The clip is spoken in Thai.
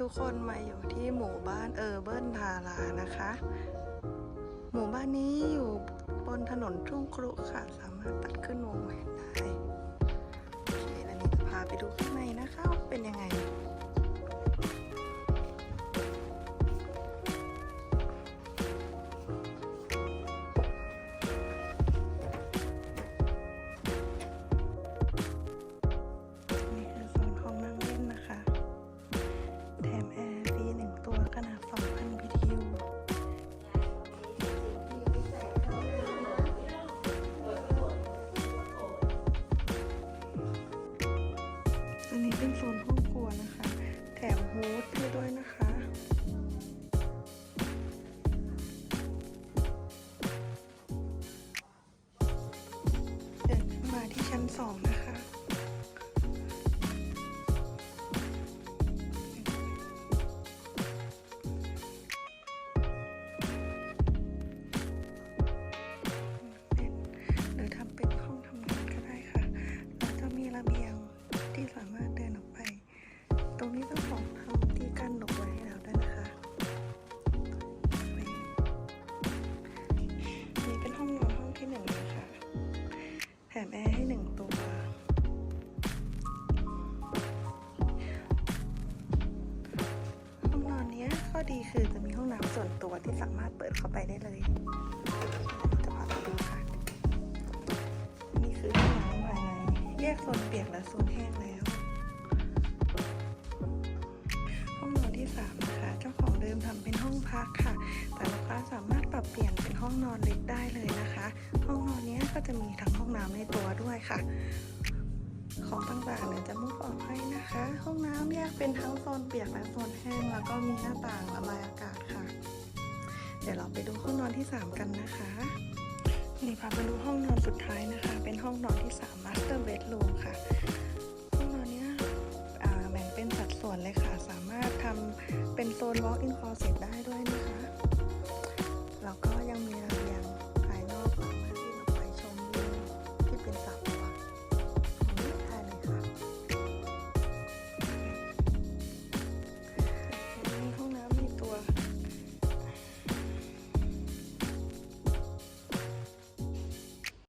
ทุกคนมาอยู่ที่หมู่บ้านเออเบิร์นทารานะคะ หมู่บ้านนี้อยู่บนถนนทุ่งครุค่ะ สามารถตัดขึ้นวงแหวนได้ มฮูดให้ด้วยนะคะเดินขึ้นมาที่ชั้นสองนะคะ เจ้าของทำที่กั้นหลบไว้ให้แล้วด้วยนะคะ นี่เป็นห้องนอนห้องที่หนึ่งนะคะ แถมแอร์ให้หนึ่งตัว ห้องนอนนี้ข้อดีคือจะมีห้องน้ำส่วนตัวที่สามารถเปิดเข้าไปได้เลยจะพาไปดูค่ะ นี่คือห้องน้ำภายในแยกโซนเปียกและโซนแห้งแล้ว พักค่ะ แต่ลูกค้าสามารถปรับเปลี่ยนเป็นห้องนอนเล็กได้เลยนะคะ ห้องนอนนี้ก็จะมีทั้งห้องน้ำในตัวด้วยค่ะ ของต่างๆเนี่ยจะมุกออกให้นะคะ ห้องน้ำแยกเป็นทั้งโซนเปียกและโซนแห้ง แล้วก็มีหน้าต่างระบายอากาศค่ะ เดี๋ยวเราไปดูห้องนอนที่ 3 กันนะคะนี่พาไปดูห้องนอนสุดท้ายนะคะ เป็นห้องนอนที่3 Master Bedroom ค่ะห้องนอนเนี้แบ่งเป็นสัดส่วนเลยค่ะ สามารถทำเป็นโซน Walk-in